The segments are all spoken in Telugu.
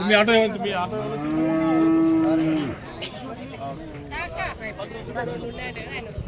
మీ ఆటో ఏమైంది మీ ఆటో. వచ్చి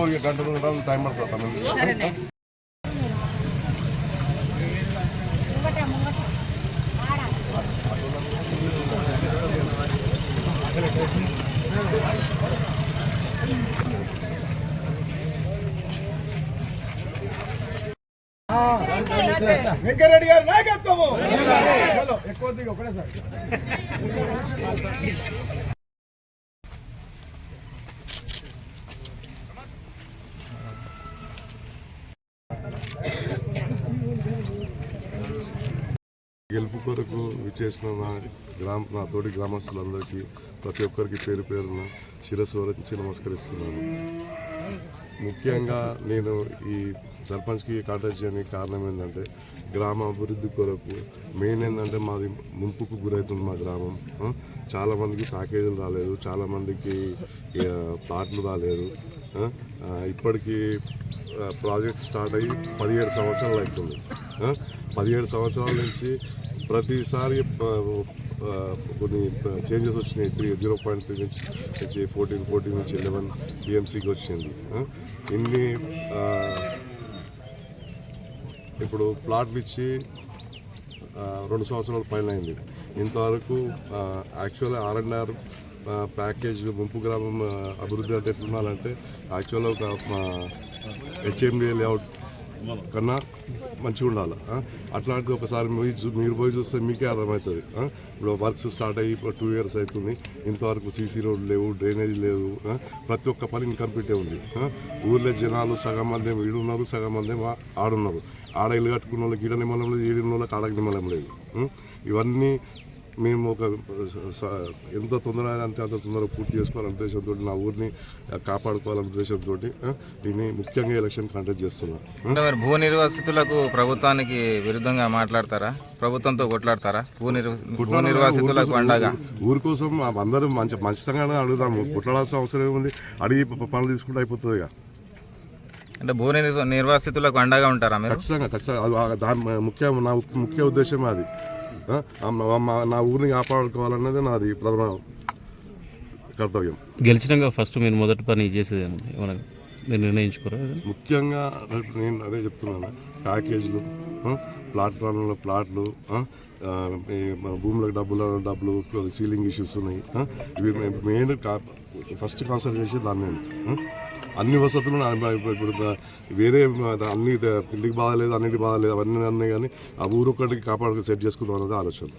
ఎక్కువ గంట రెండు గంటలు టైం పడుతుంది వెంకరెడ్డి గారు నాయకత్వము! ఎక్కువ దిగి ఒకటే సార్. గెలుపు కొరకు విచ్చేసిన నా గ్రామ నా తోటి గ్రామస్తులందరికీ ప్రతి ఒక్కరికి పేరు పేరున శిరస్వరించి నమస్కరిస్తున్నాను. ముఖ్యంగా నేను ఈ సర్పంచ్కి కాంటాక్ట్ చేయడానికి కారణం ఏంటంటే గ్రామ అభివృద్ధి కొరకు మెయిన్ ఏంటంటే మాది ముంపుకు గురవుతుంది మా గ్రామం. చాలామందికి ప్యాకేజీలు రాలేదు చాలామందికి ప్లాట్లు రాలేదు. ఇప్పటికీ ప్రాజెక్ట్ స్టార్ట్ అయ్యి పదిహేడు సంవత్సరాలు అవుతుంది. పదిహేడు సంవత్సరాల నుంచి ప్రతిసారి కొన్ని చేంజెస్ వచ్చినాయి. త్రీ జీరో పాయింట్ త్రీ నుంచి వచ్చి ఫోర్టీన్ ఫోర్టీన్ నుంచి ఎలెవెన్ టీఎంసీకి వచ్చింది. ఇన్ని ఇప్పుడు ప్లాట్లు ఇచ్చి రెండు సంవత్సరాల పైన అయింది. ఇంతవరకు యాక్చువల్గా ఆర్ఎన్ఆర్ ప్యాకేజ్ ముంపు గ్రామం అభివృద్ధి అంటే ఎట్లున్నారంటే యాక్చువల్గా ఒక హెచ్ఎండి లేఅవుట్ కన్నా మంచిగా ఉండాలి అట్లాంటి ఒకసారి మీరు చూ- మీరు పోయి చూస్తే మీకే అర్థమవుతుంది ఇప్పుడు వర్క్స్ స్టార్ట్ అయ్యి ఇప్పుడు టూ ఇయర్స్ అవుతుంది ఇంతవరకు సీసీ రోడ్ లేవు డ్రైనేజ్ లేవు ప్రతి ఒక్క పని ఇన్కంప్లీటే ఉంది ఊర్లో జనాలు సగం మంది ఏమో ఉన్నారు సగం మంది ఆడున్నారు. ఆడ ఇల్లు కట్టుకున్న వాళ్ళకి ఈడ నిమ్మలం లేదు ఈడ వాళ్ళకి ఆడకు నిమ్మలం లేదు ఇవన్నీ మేము ఒక ఎంత తొందరగా అంటే అంత తొందరగా పూర్తి చేసుకోవాలనే ఉద్దేశంతో నా ఊరిని కాపాడుకోవాలనే ఉద్దేశంతో దీన్ని ముఖ్యంగా ఎలక్షన్ కండక్ట్ చేస్తున్నాం. భూ నిర్వాసితులకు ప్రభుత్వానికి విరుద్ధంగా మాట్లాడతారా? ప్రభుత్వంతో కొట్లాడతారా? భూ నిర్వ భూ నిర్వాసితులకు అండగా? ఊరి కోసం అందరం మంచి మంచితంగానే అడుగుదాము. కుట్లాడాల్సిన అవసరం ఏముంది? అడిగి పనులు తీసుకుంటే అయిపోతుంది అంటే భూ నిర్వ నిర్వాసితులకు అండగా ఉంటారా ఖచ్చితంగా ఖచ్చితంగా. దాని ముఖ్య నా ముఖ్య ఉద్దేశం అది. నా ఊరిని కాపాడుకోవాలన్నది నాది ప్రధాన కర్తవ్యం. గెలిచినాక ఫస్ట్ మీరు మొదటి పని చేసేది మీరు నిర్ణయించుకోరా ముఖ్యంగా నేను అదే చెప్తున్నాను. ప్యాకేజీలు ఆ, ప్లాట్ ప్లాన్లో ప్లాట్లు భూములకు డబ్బులు డబ్బులు సీలింగ్ ఇష్యూస్ ఉన్నాయి ఇవి మెయిన్ ఫస్ట్ కాన్సన్ట్రేట్ చేసి దాని మీద ఆ. అన్ని వసతులు నా- ఇప్పుడు వేరే అన్ని తిండికి బాధలేదు అన్నిటికి బాధలేదు అవన్నీ అన్నీ కానీ ఆ ఊరు ఒక్కటికి కాపాడు సెట్ చేసుకుందాం అనేది ఆలోచన.